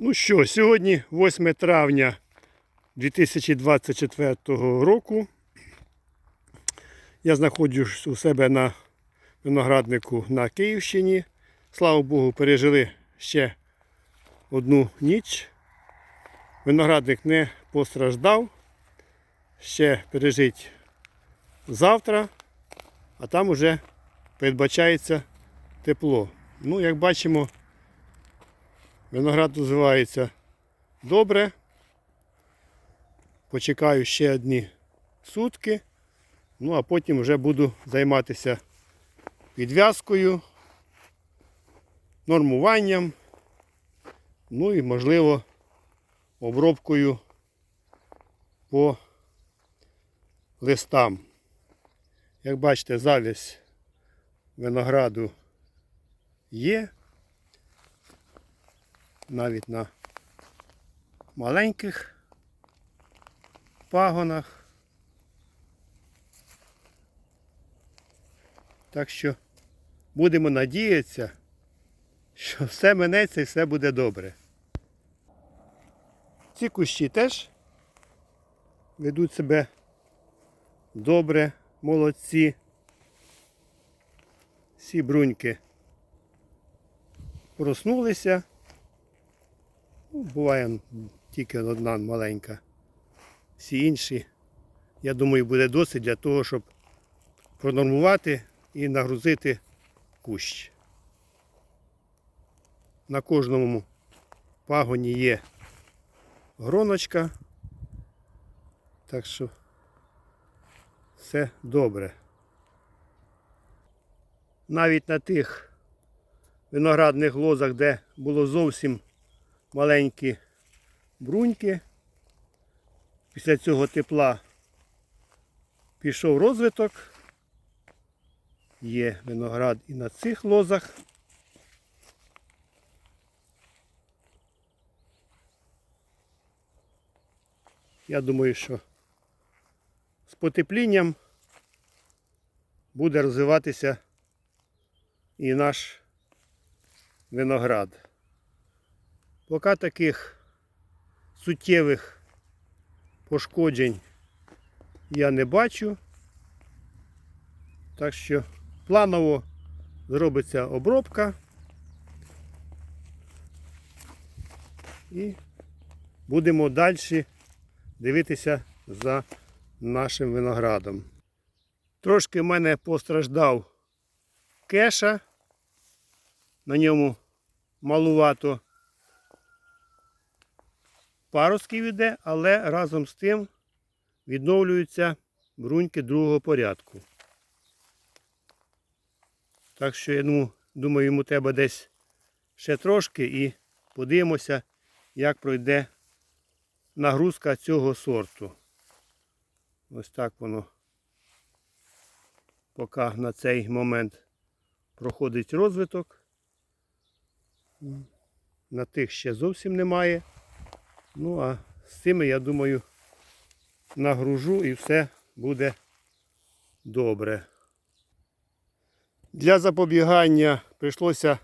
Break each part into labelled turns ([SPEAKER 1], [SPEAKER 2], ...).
[SPEAKER 1] Ну що, сьогодні 8 травня 2024 року. Я знаходжусь у себе на винограднику на Київщині. Слава Богу, пережили ще одну ніч. Виноградник не постраждав. Ще пережить завтра, а там уже передбачається тепло. Ну, як бачимо, Виноград розвивається добре. Почекаю ще одні сутки. Ну а потім вже буду займатися підв'язкою, нормуванням, ну і можливо обробкою по листам. Як бачите, завість винограду є навіть на маленьких пагонах. Так що будемо надіятися, що все минеться і все буде добре. Ці кущі теж ведуть себе добре, молодці. Всі бруньки проснулися. Ну, буває тільки одна маленька. Всі інші, я думаю, буде досить для того, щоб пронормувати і нагрузити кущ. На кожному пагоні є гроночка. Так що все добре. Навіть на тих виноградних лозах, де було зовсім маленькі бруньки. Після цього тепла пішов розвиток. Є виноград і на цих лозах. Я думаю, що з потеплінням буде розвиватися і наш виноград. Поки таких суттєвих пошкоджень я не бачу. Так що планово зробиться обробка і будемо далі дивитися за нашим виноградом. Трошки в мене постраждав кеша, на ньому малувато паростків іде, але разом з тим відновлюються бруньки другого порядку. Так що я думаю, думаю, йому треба десь ще трошки і подивимося, як пройде нагрузка цього сорту. Ось так воно поки на цей момент проходить розвиток. На тих ще зовсім немає. Ну а з цими, я думаю, нагружу і все буде добре. Для запобігання прийшлося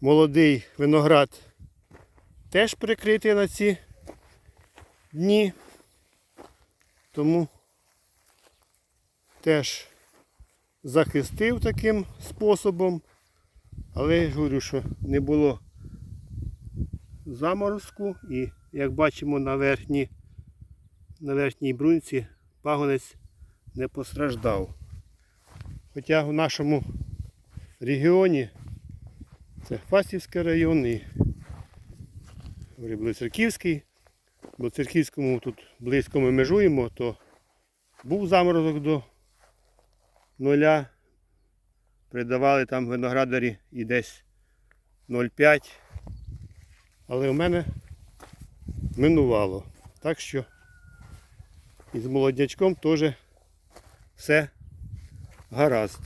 [SPEAKER 1] молодий виноград теж прикрити на ці дні. Тому теж захистив таким способом. Але я говорю, що не було заморозку і як бачимо на верхній, на верхній брунці пагонець не постраждав. Хоча в нашому регіоні це Фастівський район і Блицерківський. В Блицерківському тут близько ми межуємо, то був заморозок до нуля. Придавали там виноградарі і десь 0,5. Але у мене минувало. Так що із молоднячком теж все гаразд.